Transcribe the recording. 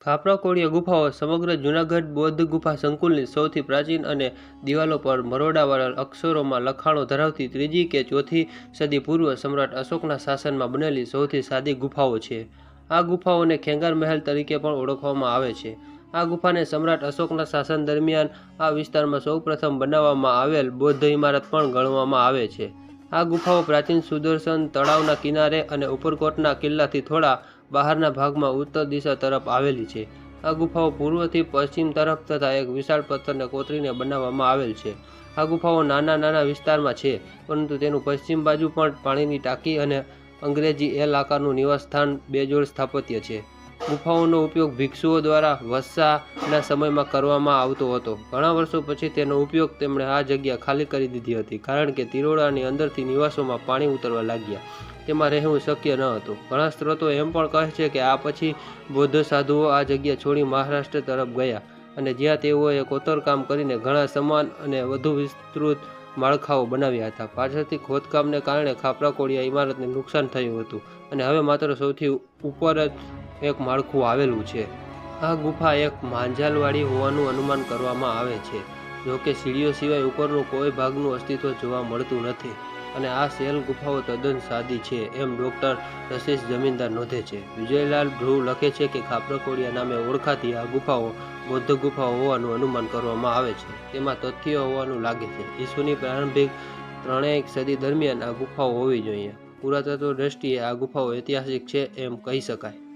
ખાપરા ગુફાઓ સમગ્ર જૂનાગઢ, બૌદ્ધ ગુફા સંકુલની સૌથી પ્રાચીન અને દિવાલો પર મરોડાવાળા અક્ષરોમાં લખાણો ધરાવતી ત્રીજી કે ચોથી સદી પૂર્વ સમ્રાટ અશોકના શાસનમાં બનેલી સૌથી સાદી ગુફાઓ છે. આ ગુફાઓને ખેંગાર મહેલ તરીકે પણ ઓળખવામાં આવે છે. આ ગુફાને સમ્રાટ અશોકના શાસન દરમિયાન આ વિસ્તારમાં સૌપ્રથમ બનાવવામાં આવેલ બૌદ્ધ ઇમારત પણ ગણવામાં આવે છે. આ ગુફાઓ પ્રાચીન સુદર્શન તળાવના કિનારે અને ઉપરકોટના કિલ્લાથી થોડા બહારના ભાગમાં ઉત્તર દિશા તરફ આવેલી છે. આ ગુફાઓ પૂર્વથી પશ્ચિમ તરફ તથા એક વિશાળ પથ્થરને કોતરીને બનાવવામાં આવેલ છે. આ ગુફાઓ નાના નાના વિસ્તારમાં છે, પરંતુ તેનું પશ્ચિમ બાજુ પણ પાણીની ટાંકી અને અંગ્રેજી એલ આકારનું નિવાસસ્થાન બેજોડ સ્થાપત્ય છે. ગુફાઓનો ઉપયોગ ભિક્ષુઓ દ્વારા વસ્સાના સમયમાં કરવામાં આવતો હતો. ઘણા વર્ષો પછી તેનો ઉપયોગ તેમણે આ જગ્યા ખાલી કરી દીધી હતી, કારણ કે તિરોડાની અંદરથી નિવાસોમાં પાણી ઉતરવા લાગ્યા. તેમાં રહેવું શક્ય ન હતું. ઘણા સ્ત્રોતો એમ પણ કહે છે કે આ પછી બૌદ્ધ સાધુઓ આ જગ્યા છોડી મહારાષ્ટ્ર તરફ ગયા અને જ્યાં તેઓએ કોતરકામ કરીને ઘણા સમાન અને વધુ વિસ્તૃત માળખાઓ બનાવ્યા હતા. પાછળથી ખોદકામને કારણે ખાપરા કોળિયા ઇમારતને નુકસાન થયું હતું અને હવે માત્ર સૌથી ઉપર જ એક માળખું આવેલું છે. આ ગુફા એક માંજાલવાળી હોવાનું અનુમાન કરવામાં આવે છે, જોકે સીડીઓ સિવાય ઉપરનું કોઈ ભાગનું અસ્તિત્વ જોવા મળતું નથી. અને આ શેલ ગુફાઓ તદ્દન સાદી છે, એમ ડૉક્ટર રશેશ જમીનદાર નોંધે છે. વિજયલાલ ધ્રુવ લખે છે કે ખાપરકોડિયા નામે ઓળખાતી આ ગુફાઓ બૌદ્ધ ગુફાઓ હોવાનું અનુમાન કરવામાં આવે છે. તેમાં તથ્યો હોવાનું લાગે છે. ઈસુની પ્રારંભિક ત્રણેક સદી દરમિયાન આ ગુફાઓ હોવી જોઈએ. પુરાતત્વ દ્રષ્ટિએ આ ગુફાઓ ઐતિહાસિક છે એમ કહી શકાય.